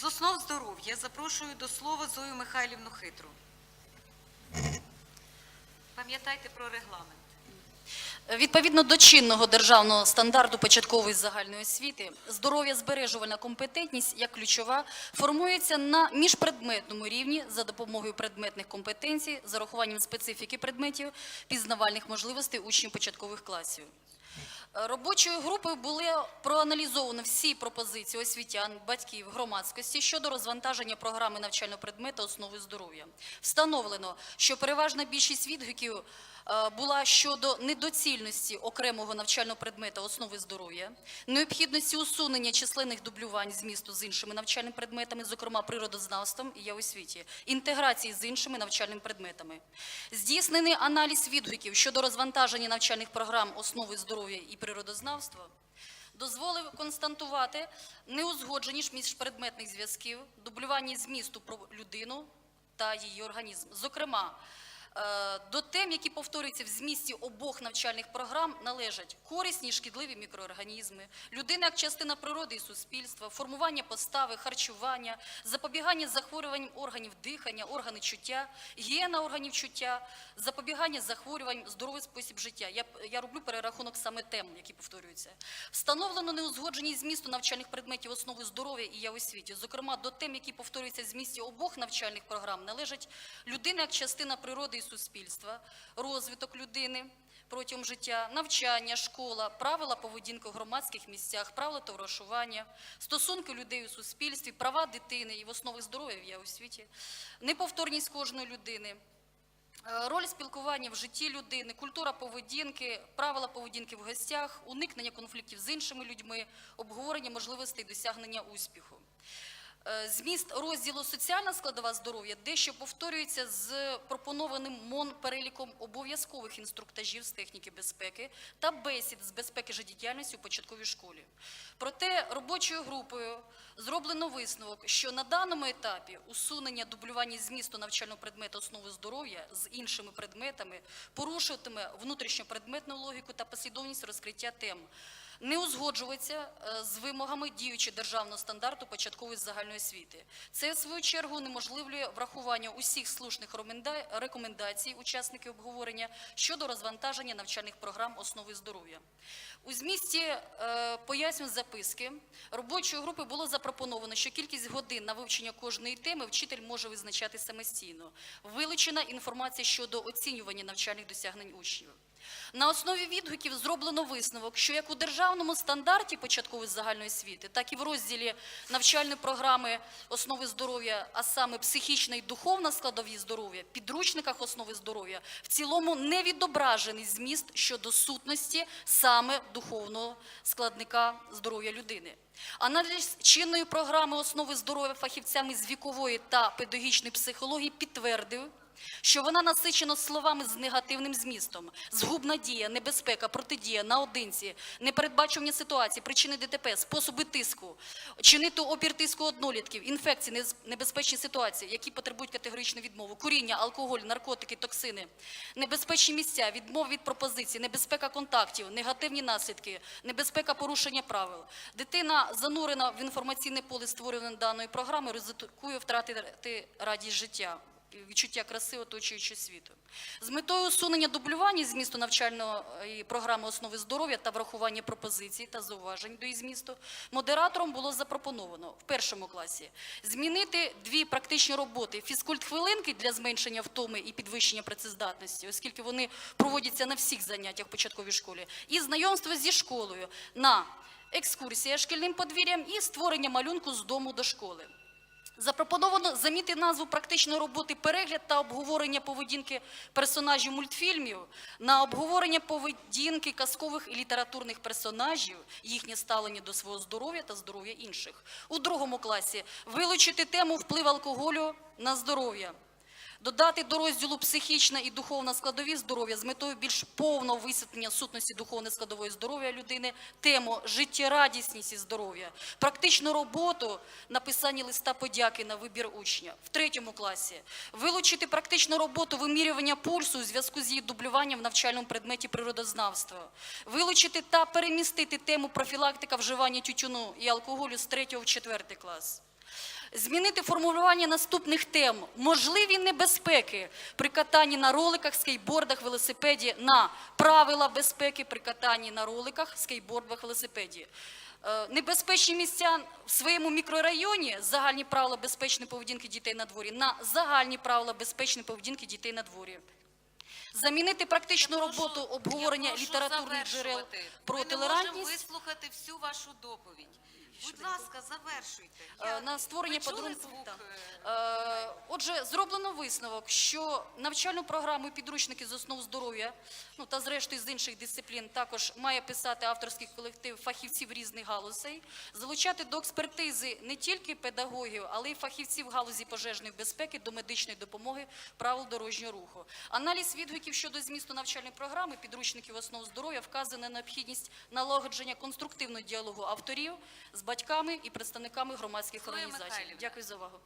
З основ здоров'я запрошую до слова Зою Михайлівну Хитру. Пам'ятайте про регламент. Відповідно до чинного державного стандарту початкової загальної освіти, здоров'я збережувальна компетентність як ключова формується на міжпредметному рівні за допомогою предметних компетенцій, з урахуванням специфіки предметів, пізнавальних можливостей учнів початкових класів. Робочою групою були проаналізовані всі пропозиції освітян, батьків, громадськості щодо розвантаження програми навчального предмета основи здоров'я. Встановлено, що переважна більшість відгуків е, була щодо недоцільності окремого навчального предмета основи здоров'я, необхідності усунення численних дублювань змісту з іншими навчальними предметами, зокрема природознавством і освіті, інтеграції з іншими навчальними предметами. Здійснений аналіз відгуків щодо розвантаження навчальних програм основи здоров'я і природознавства дозволив констатувати неузгодженість міжпредметних зв'язків, дублювання змісту про людину та її організм. Зокрема, до тем, які повторюються в змісті обох навчальних програм, належать корисні і шкідливі мікроорганізми, людина як частина природи і суспільства, формування постави, харчування, запобігання захворюванням органів дихання, органи чуття, гігієна органів чуття, запобігання захворюванням, здоровий спосіб життя. Я, я роблю перерахунок саме тем, які повторюються. Встановлено неузгодженість змісту навчальних предметів основи здоров'я і я освіті. Зокрема, до тем, які повторюються в змісті обох навчальних програм, належать людина як частина природи і суспільства, розвиток людини протягом життя, навчання, школа, правила поведінки у громадських місцях, правила товаришування, стосунки людей у суспільстві, права дитини і в основах здоров'я в я освіті, неповторність кожної людини. Е, Роль спілкування в житті людини, культура поведінки, правила поведінки в гостях, уникнення конфліктів з іншими людьми, обговорення можливостей досягнення успіху. Е, Зміст розділу соціальна складова здоров'я дещо повторюється з пропонованим МОН переліком обов'язкових інструктажів з техніки безпеки та бесід з безпеки життєдіяльності у початковій школі. Проте робочою групою зроблено висновок, що на даному етапі усунення дублювання змісту навчального предмету основи здоров'я з іншими предметами порушуватиме внутрішньопредметну логіку та послідовність розкриття тем не узгоджується е, з вимогами діючого державного стандарту початкової загальної освіти. Це, в свою чергу, унеможливлює врахування усіх слушних рекомендацій учасників обговорення щодо розвантаження навчальних програм основи здоров'я. У змісті е, пояснюють записки робочої групи було запропоновано, що кількість годин на вивчення кожної теми вчитель може визначати самостійно. Вилучена інформація щодо оцінювання навчальних досягнень учнів. На основі відгуків зроблено висновок, що як у державному стандарті початкової загальної освіти, так і в розділі навчальної програми основи здоров'я, а саме психічна і духовна складові здоров'я, підручниках основи здоров'я, в цілому не відображений зміст щодо сутності саме духовного складника здоров'я людини. Аналіз чинної програми основи здоров'я фахівцями з вікової та педагогічної психології підтвердив, що вона насичена словами з негативним змістом, згубна дія, небезпека, протидія, наодинці, непередбачувані ситуації, причини ДТП, способи тиску, чинити опір тиску однолітків, інфекції, небезпечні ситуації, які потребують категоричної відмови, куріння, алкоголь, наркотики, токсини, небезпечні місця, відмова від пропозицій, небезпека контактів, негативні наслідки, небезпека порушення правил. Дитина занурена в інформаційне поле створюване даної програми, ризикує втратити радість життя відчуття краси оточуючого світу. З метою усунення дублювання змісту навчальної програми основи здоров'я та врахування пропозицій та зауважень до її змісту, модератором було запропоновано в першому класі змінити дві практичні роботи фізкульт-хвилинки для зменшення втоми і підвищення працездатності, оскільки вони проводяться на всіх заняттях в початковій школі, і знайомство зі школою на екскурсія шкільним подвір'ям і створення малюнку з дому до школи. Запропоновано замінити назву практичної роботи перегляд та обговорення поведінки персонажів мультфільмів на обговорення поведінки казкових і літературних персонажів, їхнє ставлення до свого здоров'я та здоров'я інших. У другому класі вилучити тему вплив алкоголю на здоров'я. Додати до розділу психічна і духовна складові здоров'я з метою більш повного висвітлення сутності духовної складової здоров'я людини, тему життєрадісність і здоров'я, практичну роботу написання листа подяки на вибір учня. В третьому класі вилучити практичну роботу вимірювання пульсу у зв'язку з її дублюванням в навчальному предметі природознавства, вилучити та перемістити тему профілактика вживання тютюну і алкоголю з 3 в 4 клас. Змінити формулювання наступних тем. Можливі небезпеки при катанні на роликах, скейтбордах, велосипеді на правила безпеки при катанні на роликах, скейтбордах, велосипеді. Е, Небезпечні місця в своєму мікрорайоні, загальні правила безпечної поведінки дітей на дворі, на загальні правила безпечної поведінки дітей на дворі. Замінити практичну прошу- роботу обговорення літературних джерел про Ми не можемо вислухати всю вашу доповідь. Будь ласка, завершуйте. Е, Я- на створення подарунку. е, Е, Отже, зроблено висновок, що навчальну програму і підручники з основ здоров'я, ну та зрештою з інших дисциплін, також має писати авторський колектив фахівців різних галузей, залучати до експертизи не тільки педагогів, але й фахівців галузі пожежної безпеки до медичної допомоги правил дорожнього руху. Аналіз відгуків щодо змісту навчальної програми підручників основ здоров'я вказує на необхідність налагодження конструктивного діалогу авторів з батьками і представниками громадських організацій. Дякую за увагу.